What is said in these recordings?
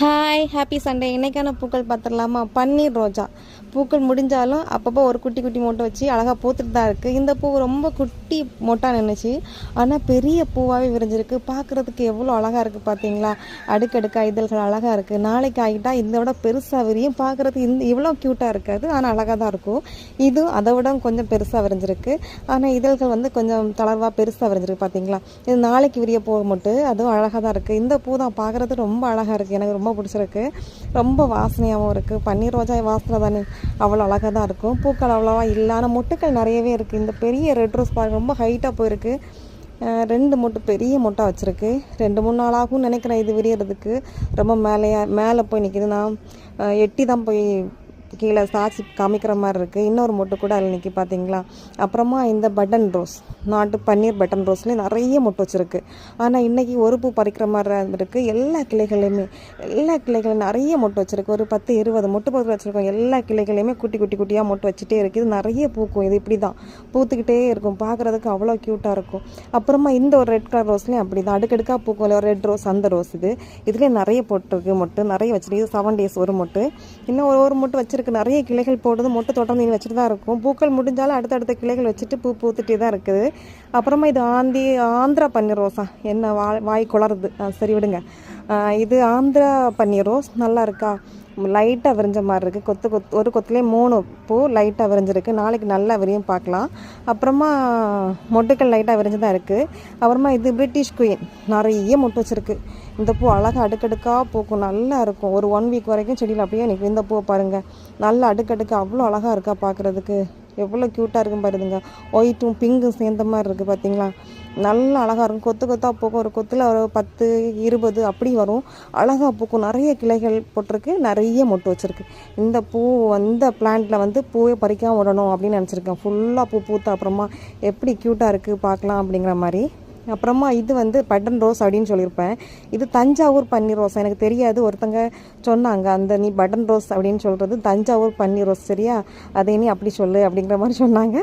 Hi happy Sunday இன்னைக்கான பூக்கள் பார்த்துடலாமா? பன்னீர் ரோஜா. பூக்கள் முடிஞ்சாலும் அப்பப்போ ஒரு குட்டி குட்டி மொட்டை வச்சு அழகாக பூத்துட்டு தான் இருக்குது இந்த பூ ரொம்ப குட்டி மொட்டாக நின்றுச்சு ஆனால் பெரிய பூவாகவே விரிஞ்சிருக்கு. பார்க்குறதுக்கு எவ்வளோ அழகாக இருக்குது பார்த்தீங்களா அடுக்கடுக்காக இதழ்கள் அழகாக இருக்குது நாளைக்கு ஆகிட்டால் இதை விட பெருசாக விரியும். பார்க்குறதுக்கு இந்த இவ்வளோ க்யூட்டாக இருக்காது. ஆனால் அழகாக தான் இருக்கும். இதுவும் அதை விட கொஞ்சம் பெருசாக விரிஞ்சிருக்கு. ஆனால் இதழ்கள் வந்து கொஞ்சம் தளர்வாக பெருசாக விரிஞ்சிருக்கு பார்த்தீங்களா இது நாளைக்கு விரிய பூ மட்டும் அதுவும் அழகாக தான் இருக்குது இந்த பூ தான் பார்க்குறது ரொம்ப அழகாக இருக்குது எனக்கு ரொம்ப பிடிச்சிருக்கு. ரொம்ப வாசனையாகவும் இருக்குது பன்னீர் ரோஜா வாசனை தானே. அவ்வளோ அழகாக தான் இருக்கும். பூக்கள் அவ்வளோவா இல்லை. ஆனால் மொட்டுக்கள் நிறையவே இருக்குது இந்த பெரிய ரெட் ரோஸ் பாருங்கள் ரொம்ப ஹைட்டாக போயிருக்கு. ரெண்டு மொட்டு பெரிய மொட்டை வச்சுருக்கு. ரெண்டு மூணு நாள் ஆகும்னு நினைக்கிறேன் இது விரியறதுக்கு. ரொம்ப மேலேயா மேலே போய் நிற்கிது நான் எட்டி தான் போய் கீழே சாச்சி காமிக்கிற மாதிரி இருக்குது இன்னொரு மொட்டு கூட அதில் நிற்கி பார்த்தீங்களா அப்புறமா இந்த பட்டன் ரோஸ் நாட்டு பன்னீர் பட்டன் ரோஸ்லேயும் நிறைய மொட்டு வச்சுருக்கு. ஆனால் இன்றைக்கி ஒரு பூ பறிக்கிற மாதிரி இருக்குது எல்லா கிளைகளையுமே எல்லா கிளைகளையும் நிறைய மொட்டு வச்சுருக்கு. ஒரு பத்து இருபது மொட்டு போட்டு வச்சுருக்கோம். எல்லா கிளைகளையுமே குட்டி குட்டி குட்டியாக மொட்டு வச்சுட்டே இருக்குது நிறைய பூக்கும். இது இப்படி தான் பூத்துக்கிட்டே இருக்கும். பார்க்குறதுக்கு அவ்வளோ க்யூட்டாக இருக்கும். அப்புறமா இந்த ஒரு ரெட் கலர் ரோஸ்லேயும் அப்படி தான் அடுக்கடுக்காக பூக்கும் இல்லை ஒரு ரெட் ரோஸ் அந்த ரோஸ் இது. இதுலேயே நிறைய போட்டிருக்கு மொட்டு. நிறைய வச்சுருக்கு. இது செவன் டேஸ் ஒரு மொட்டு. இன்னும் ஒரு ஒரு மொட்டு வச்சுருக்கு நிறைய கிளைகள் போடுறது மொட்டை தொடர்ந்து நீங்கள் வச்சுட்டு தான் இருக்கும். பூக்கள் முடிஞ்சாலும் அடுத்தடுத்த கிளைகள் வச்சுட்டு பூ பூத்துட்டே தான் இருக்குது. அப்புறமா இது ஆந்தி ஆந்திரா பன்னீர் ரோஸா. என்ன வாய் வாய் குளருது சரி விடுங்க. இது ஆந்திரா பன்னீர் ரோஸ். நல்லா இருக்கா? லைட்டாக விரிஞ்ச மாதிரி இருக்குது கொத்து கொத்து ஒரு கொத்துலேயே மூணு பூ லைட்டாக விரிஞ்சிருக்கு. நாளைக்கு நல்லா விரியும் பார்க்கலாம். அப்புறமா மொட்டுக்கள் லைட்டாக விரிஞ்சு தான் இருக்குது அப்புறமா இது பிரிட்டிஷ் குயின் நிறைய மொட்டு வச்சுருக்கு. இந்த பூ அழகாக அடுக்கடுக்காக பூக்கும். நல்லா இருக்கும். ஒரு ஒன் வீக் வரைக்கும் செடியில் அப்படியே நிற்கும் இந்த பூவை பாருங்கள் நல்லா அடுக்கடுக்கு அவ்வளோ அழகாக இருக்கா பார்க்குறதுக்கு. எவ்வளோ க்யூட்டாக இருக்கும் பாருதுங்க ஒயிட்டும் பிங்கும் சேர்ந்த மாதிரி இருக்குது பார்த்தீங்களா நல்லா அழகாக இருக்கும். கொத்து கொத்தாக பூக்கும். ஒரு கொத்தில் ஒரு பத்து இருபது அப்படி வரும். அழகாக பூக்கும். நிறைய கிளைகள் போட்டிருக்கு. நிறைய மொட்டு வச்சுருக்கு. இந்த பூ அந்த பிளான்ட்டில் வந்து பூவே பறிக்காமல் விடணும் அப்படின்னு நினச்சிருக்கேன். ஃபுல்லாக பூ பூத்த அப்புறமா எப்படி க்யூட்டாக இருக்குது பார்க்கலாம் அப்படிங்கிற மாதிரி. அப்புறமா இது வந்து பட்டன் ரோஸ் அப்படின்னு சொல்லியிருப்பேன். இது தஞ்சாவூர் பன்னீர் ரோஸ். எனக்கு தெரியாது ஒருத்தங்க சொன்னாங்க அந்த நீ பட்டன் ரோஸ் அப்படின்னு சொல்கிறது தஞ்சாவூர் பன்னீர் ரோஸ் சரியா? அதை நீ அப்படி சொல்லு அப்படிங்கிற மாதிரி சொன்னாங்க.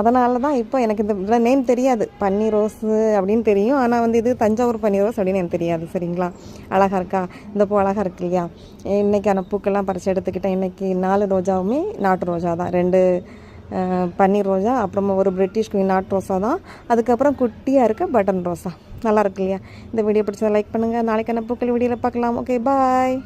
அதனால தான் இப்போ எனக்கு இந்த நேம் தெரியாது. பன்னீர் ரோஸ் அப்படின்னு தெரியும். ஆனால் வந்து இது தஞ்சாவூர் பன்னீர் ரோஸ் அப்படின்னு எனக்கு தெரியாது சரிங்களா? அழகாக இருக்கா? இந்த பூ அழகாக இருக்கு இல்லையா? இன்றைக்கான பூக்கெல்லாம் பறித்து எடுத்துக்கிட்டேன். இன்றைக்கி நாலு ரோஜாவுமே நாட்டு ரோஜா தான் ரெண்டு பன்னீர் ரோஜா அப்புறமா ஒரு பிரிட்டிஷ் குயின் நாட் ரோஸா தான். அதுக்கப்புறம் குட்டியாக இருக்க பட்டன் ரோஸா நல்லா இருக்கு இல்லையா? இந்த வீடியோ பிடிச்சதை லைக் பண்ணுங்கள் நாளைக்கான பூக்கள் வீடியோவில் பார்க்கலாம். Okay bye